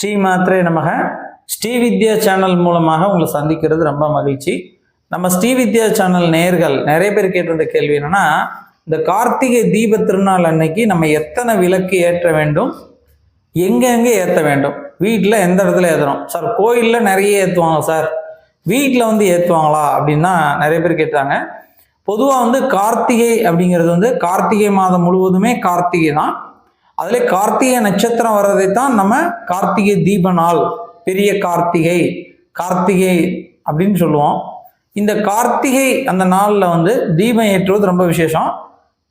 ஸ்ரீ மாத்ரே நமக. ஸ்ரீ வித்யா சேனல் மூலமாக உங்களை சந்திக்கிறது ரொம்ப மகிழ்ச்சி. நம்ம ஸ்ரீ வித்யா சேனல் நேர்கள் நிறைய பேர் கேட்டிருந்த கேள்வி என்னன்னா இந்த கார்த்திகை தீப திருநாள் அன்னைக்கு நம்ம எத்தனை விளக்கு ஏற்ற வேண்டும்? எங்கெங்கே ஏற்ற வேண்டும்? வீட்டில் எந்த இடத்துல ஏற்றுறோம் சார் கோயிலில் நிறைய ஏற்றுவாங்க சார். வீட்டில் வந்து ஏற்றுவாங்களா அப்படின்னா நிறைய பேர் கேட்டாங்க. பொதுவாக வந்து கார்த்திகை அப்படிங்கிறது வந்து கார்த்திகை மாதம் முழுவதுமே கார்த்திகை தான். அதில் கார்த்திகை நட்சத்திரம் வர்றதை தான் நம்ம கார்த்திகை தீப நாள் பெரிய கார்த்திகை கார்த்திகை அப்படின்னு சொல்லுவோம். இந்த கார்த்திகை அந்த நாளில் வந்து தீபம் ஏற்றுவது ரொம்ப விசேஷம்.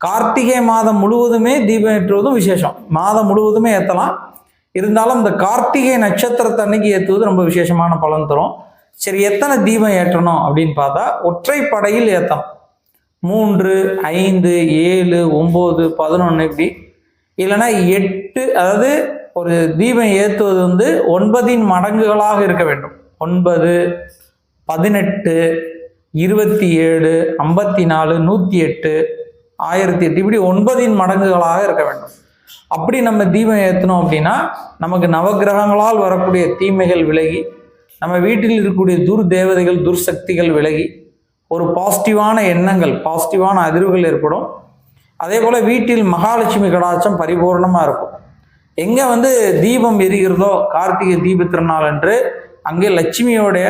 கார்த்திகை மாதம் முழுவதுமே தீபம் ஏற்றுவதும் விசேஷம். மாதம் முழுவதுமே ஏற்றலாம் இருந்தாலும் இந்த கார்த்திகை நட்சத்திரத்தை அன்னைக்கு ஏற்றுவது ரொம்ப விசேஷமான பலன் தரும். சரி எத்தனை தீபம் ஏற்றணும் அப்படின்னு பார்த்தா ஒற்றைப்படையில் ஏற்றணும் மூன்று ஐந்து ஏழு ஒம்பது பதினொன்று இப்படி இல்லைன்னா எட்டு அதாவது ஒரு தீபம் ஏற்றுவது வந்து ஒன்பதின் மடங்குகளாக இருக்க வேண்டும். ஒன்பது பதினெட்டு இருபத்தி ஏழு ஐம்பத்தி நாலு நூற்றி எட்டு ஆயிரத்தி எட்டு. இப்படி ஒன்பதின் மடங்குகளாக இருக்க வேண்டும். அப்படி நம்ம தீபம் ஏற்றணும் அப்படின்னா நமக்கு நவக்கிரகங்களால் வரக்கூடிய தீமைகள் விலகி நம்ம வீட்டில் இருக்கக்கூடிய துர் தேவதைகள் துர்சக்திகள் விலகி ஒரு பாசிட்டிவான எண்ணங்கள் பாசிட்டிவான அதிர்வுகள் ஏற்படும். அதே போல் வீட்டில் மகாலட்சுமி கடாட்சம் பரிபூர்ணமாக இருக்கும். எங்கே வந்து தீபம் எரிகிறதோ கார்த்திகை தீப திருநாள் என்று அங்கே லட்சுமியோடைய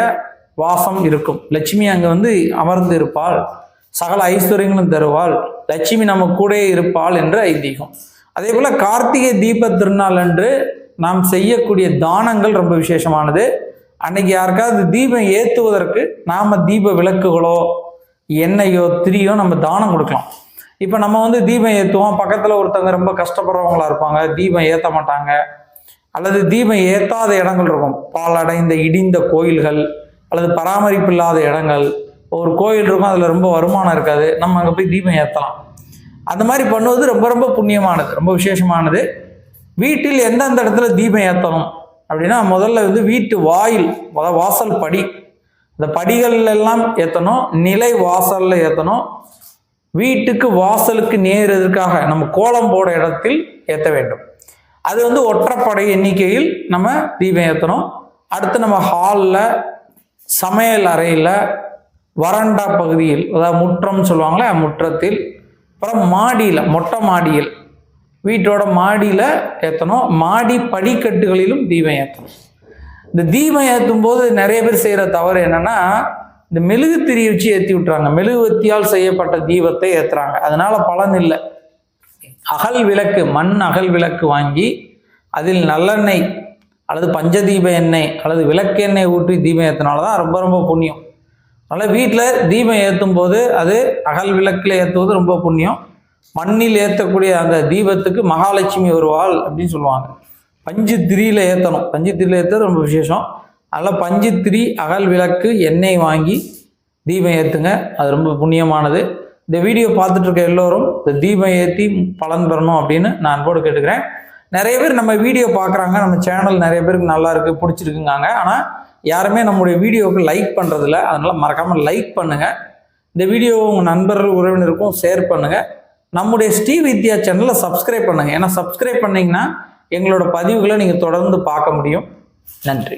வாசம் இருக்கும். லட்சுமி அங்கே வந்து அமர்ந்து இருப்பாள். சகல ஐஸ்வர்யங்களும் தருவாள். லட்சுமி நம்ம கூட இருப்பாள் என்று ஐதீகம். அதே போல் கார்த்திகை தீப திருநாள் அன்று நாம் செய்யக்கூடிய தானங்கள் ரொம்ப விசேஷமானது. அன்னைக்கு யாருக்காவது தீபம் ஏற்றுவதற்கு நாம் தீப விளக்குகளோ எண்ணெயோ திரியோ நம்ம தானம் கொடுக்கலாம். இப்போ நம்ம வந்து தீபம் ஏற்றுவோம் பக்கத்தில் ஒருத்தவங்க ரொம்ப கஷ்டப்படுறவங்களா இருப்பாங்க. தீபம் ஏற்ற மாட்டாங்க. அல்லது தீபம் ஏற்றாத இடங்கள் இருக்கும். பாலடைந்த இடிந்த கோயில்கள் அல்லது பராமரிப்பு இல்லாத இடங்கள். ஒரு கோயில் இருக்கும் அதில் ரொம்ப வருமானம் இருக்காது. நம்ம அங்கே போய் தீபம் ஏற்றலாம் அந்த மாதிரி பண்ணுவது ரொம்ப ரொம்ப புண்ணியமானது. ரொம்ப விசேஷமானது. வீட்டில் எந்தெந்த இடத்துல தீபம் ஏற்றணும் அப்படின்னா முதல்ல வந்து வீட்டு வாயில் அதாவது வாசல் படி. இந்த படிகள் எல்லாம் ஏற்றணும் நிலை வாசலில் ஏற்றணும் வீட்டுக்கு வாசலுக்கு நேர் எதிர்க்காக நம்ம கோலம் போட இடத்தில் ஏற்ற வேண்டும். அது வந்து ஒற்றைப்படை எண்ணிக்கையில் நம்ம தீபம் ஏற்றணும் அடுத்து நம்ம ஹாலில் சமையல் அறையில் வறண்டா பகுதியில் அதாவது முற்றம் சொல்லுவாங்களே முற்றத்தில் அப்புறம் மாடியில் மொட்டை மாடியில் வீட்டோட மாடியில் ஏற்றணும் மாடி படிக்கட்டுகளிலும் தீபம் ஏற்றணும் இந்த தீபம் ஏற்றும் போது நிறைய பேர் செய்கிற தவறு என்னென்னா இந்த மெழுகு திரி வச்சு ஏற்றி விட்டுறாங்க. மெழுகுவத்தியால் செய்யப்பட்ட தீபத்தை ஏற்றுறாங்க அதனால பலன் இல்லை. அகல் விளக்கு மண் அகல் விளக்கு வாங்கி அதில் நல்லெண்ணெய் அல்லது பஞ்சதீப எண்ணெய் அல்லது விளக்கெண்ணெய் ஊற்றி தீபம் ஏற்றினால தான் ரொம்ப ரொம்ப புண்ணியம். அதனால் வீட்டில் தீபம் ஏற்றும் போது அது அகல் விளக்கில் ஏற்றுவது ரொம்ப புண்ணியம். மண்ணில் ஏற்றக்கூடிய அந்த தீபத்துக்கு மகாலட்சுமி வருவாள் அப்படின்னு சொல்லுவாங்க. பஞ்சு திரியில் ஏற்றணும் பஞ்சு திரியில் ஏற்றுறது ரொம்ப விசேஷம். அதில் பஞ்சு திரி அகல் விளக்கு எண்ணெய் வாங்கி தீபம் ஏற்றுங்க அது ரொம்ப புண்ணியமானது. இந்த வீடியோ பார்த்துட்டு இருக்க எல்லோரும் இந்த தீபம் ஏற்றி பலன் பெறணும் அப்படின்னு நான் அன்போடு கேட்டுக்கிறேன். நிறைய பேர் நம்ம வீடியோ பார்க்குறாங்க. நம்ம சேனல் நிறைய பேருக்கு நல்லா இருக்குது பிடிச்சிருக்குங்காங்க. ஆனால் யாருமே நம்முடைய வீடியோவுக்கு லைக் பண்ணுறதில்ல அதனால் மறக்காமல் லைக் பண்ணுங்கள் இந்த வீடியோ உங்கள் நண்பர்கள் உறவினருக்கும் ஷேர் பண்ணுங்கள் நம்முடைய ஸ்ரீ வித்யா சேனலை சப்ஸ்கிரைப் பண்ணுங்கள் ஏன்னா சப்ஸ்கிரைப் பண்ணிங்கன்னா எங்களோட பதிவுகளை நீங்கள் தொடர்ந்து பார்க்க முடியும். நன்றி.